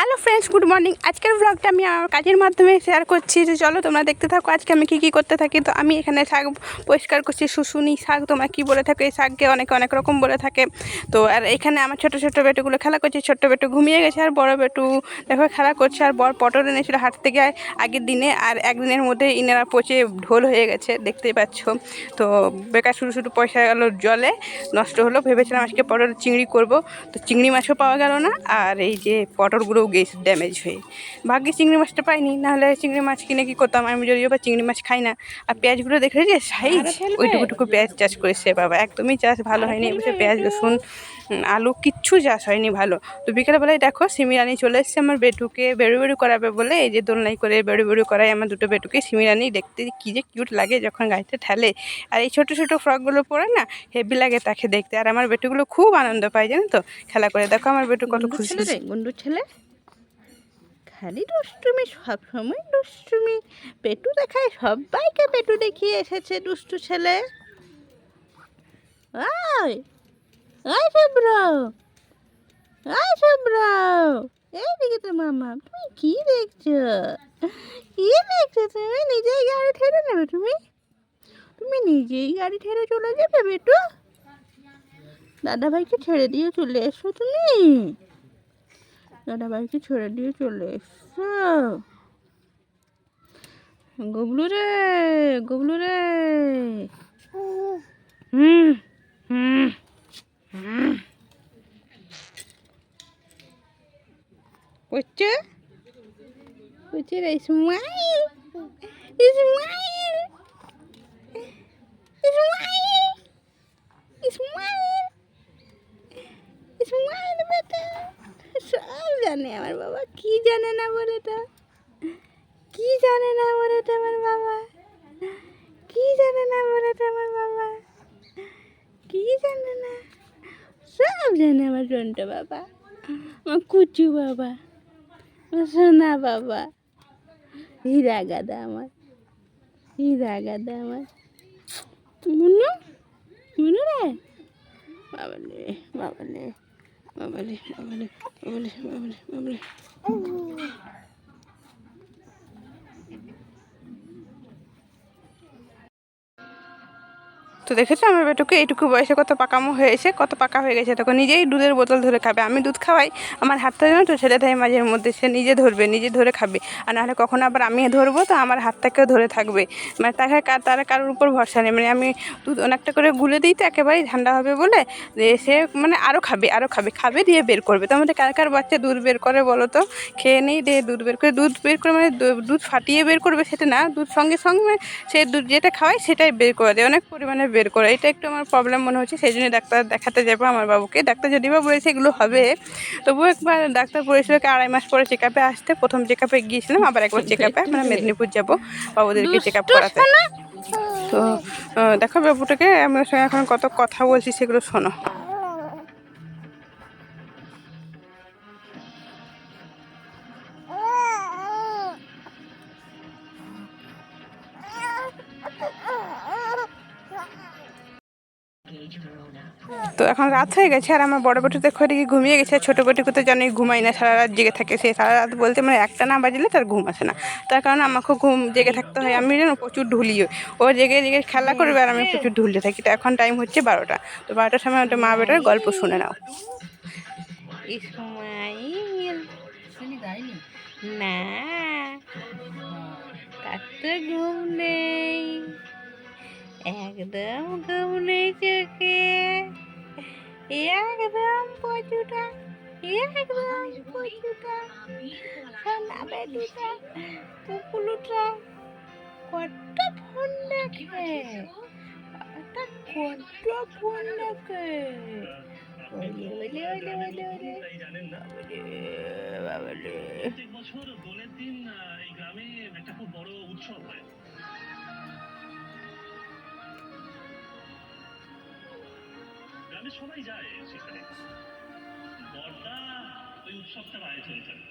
Hello friends good morning আজকের ব্লগটা আমি আমার কাজের মাধ্যমে শেয়ার করছি। যে চলো তোমরা দেখতে থাকো আজকে আমি কী কী করতে থাকি। তো আমি এখানে শাক পরিষ্কার করছি, শুশুনি শাক। তোমরা কী বলে থাকো, এই শাককে অনেকে অনেক রকম বলে থাকে। তো আর এখানে আমার ছোটো ছোটো বেটুগুলো খেলা করছে। ছোট্ট বেটু ঘুমিয়ে গেছে আর বড় বেটু দেখো খেলা করছে। আর বড় পটল এনেছিল হাট থেকে আগের দিনে। আর একদিনের মধ্যে ইনারা পচে ঢোল হয়ে গেছে দেখতেই পাচ্ছ। তো বেকার শুরু শুরু পয়সা গেল জলে, নষ্ট হলো। ভেবেছিলাম আজকে পটল চিংড়ি করব। তো চিংড়ি মাছও পাওয়া গেল না। আর এই যে পটলগুলোও গেছে ড্যামেজ হয়ে ভাগ্যে চিংড়ি মাছটা পাইনি নাহলে চিংড়ি মাছ কিনে কি করতাম? আমি যদিও বা চিংড়ি মাছ খাই না। আর পেঁয়াজগুলো দেখে যে সাইজ ওইটুকুটুকু পেঁয়াজ চাষ করেছে বাবা একদমই চাষ ভালো হয়নি। এবছর পেঁয়াজ রসুন আলু কিচ্ছু চাষ হয়নি ভালো। তো বিকেলবেলায় দেখো সিমিরানি চলে এসছে আমার বেটুকে। বেরু বেরু করাবে বলে এই যে দোলনাই করে বেরু বেরু করায় আমার দুটো বেটুকে সিমিরানি দেখতে কী যে কিউট লাগে যখন গাড়িতে ঠেলে। আর এই ছোটো ছোটো ফ্রকগুলো পরে না হেভি লাগে তাকে দেখতে। আর আমার বেটুগুলো খুব আনন্দ পায় জানো তো? খেলা করে। দেখো আমার বেটু কত খুশি গুন্ডু ছেলে? খালি দুষ্টুমি, সবসময় দুষ্টুমি। পেটু দেখায় সবাইকে পেটু দেখিয়ে এসেছে দুষ্টু ছেলে। ওই ওই শুভ্র ওই শুভ্র, এইদিকে তো মামা, তুমি কি দেখছ? কি দেখছ? তুমি নিজেই গাড়ি ঠেলে নেবে, তুমি? তুমি নিজেই গাড়ি ঠেলে চলে যাবে বেটু দাদা ভাইকে ছেড়ে দিয়ে চলে এসো তুমি। দাদা ভাইকে ছেড়ে দিয়ে চলে এসো গবলু রে গবলু রে। হুম হুম হুম। হচ্ছে হচ্ছে রে স্মাইল স্মাইল স্মাইল স্মাইল বেটা সব জানে আমার বাবা? কি জানে না বলেটা? কি জানে না বলেটা আমার বাবা? কি জানে না বলেটা আমার বাবা? কি জানে না? সব জানে আমার জনটা বাবা। আমার কুচু বাবা। আমার সোনা বাবা। হীরা গাদা আমার। হীরা গাদা আমার। মুনু মুনু রে? বাবালে বাবালে বাবালে বাবালে বাবালে বাবালে বাবালে তো দেখেছ আমার বেটুকে? এইটুকু বয়সে কত পাকামো হয়েছে, কত পাকা হয়ে গেছে। তখন নিজেই দুধের বোতল ধরে খাবে। আমি দুধ খাওয়াই, আমার হাতটা যেন তো ছেড়ে দেয় মাঝের মধ্যে, সে নিজে ধরবে, নিজে ধরে খাবে। আর নাহলে কখনো আবার আমি ধরবো, তো আমার হাতটাকেও ধরে থাকবে। মানে তাকে তার কারোর উপর ভরসা নেই। মানে আমি দুধ অনেকটা করে গুলে দিই তো একেবারেই ঠান্ডা হবে বলে সে মানে আরও খাবে আরও খাবে খাবে দিয়ে বের করবে। তো আমাদের কার কার বাচ্চা দুধ বের করে বলো তো? খেয়ে নেই দিয়ে দুধ বের করে, দুধ বের করে মানে দুধ ফাটিয়ে বের করবে সেটা না, দুধ সঙ্গে সঙ্গে সে দুধ যেটা খাওয়ায় সেটাই বের করে দেয়। অনেক পরিমাণে বের করে। এটা একটু আমার প্রবলেম মনে হচ্ছে সেই জন্য ডাক্তার দেখাতে যাব আমার বাবুকে। ডাক্তার যদি বা বলেছে এগুলো হবে তবুও একবার ডাক্তার বলেছিল কি আড়াই মাস পরে চেক আপে আসতে। প্রথম চেক আপে গিয়েছিলাম আবার একবার চেক আপে আমরা মেদিনীপুর যাব বাবুদেরকে চেক আপ করাতে। তো দেখো বাবুটাকে আমার সঙ্গে এখন কত কথা বলছি সেগুলো শোনো। তো এখন রাত হয়ে গেছে আর আমার বড় বেটু দেখো এদিকে ঘুমিয়ে গেছে, আর ছোটো বেটুকে তো জানি ঘুমাই না, সারা রাত জেগে থাকে। সে সারা রাত বলতে মানে একটা না বাজলে তার ঘুম আসে না। তার কারণে আমাকেও ঘুম জেগে থাকতে হয়। আমি যেন প্রচুর ঢুলি হই। ও জেগে জেগে খেলা করবে আর আমি প্রচুর ঢুলতে থাকি। তো এখন টাইম হচ্ছে বারোটা। তো বারোটার সময় ওটা মা বেটার গল্প শুনে নাও। না, তার তো ঘুম নেই। একদম ঘুম নেই চোখে। একদম পচুটা একদম পচুটা সোনা বেটুটা পুকুলুটা কত ফোন দেখে বাবাটা কত ফোন দেখে ওলে ওলে ওলে বছর দোলের দিন এই গ্রামে একটা খুব বড় উৎসব হয় গ্রামের সবাই যায় সেখানে। বর্দা ওই উৎসবটার আয়োজন করে।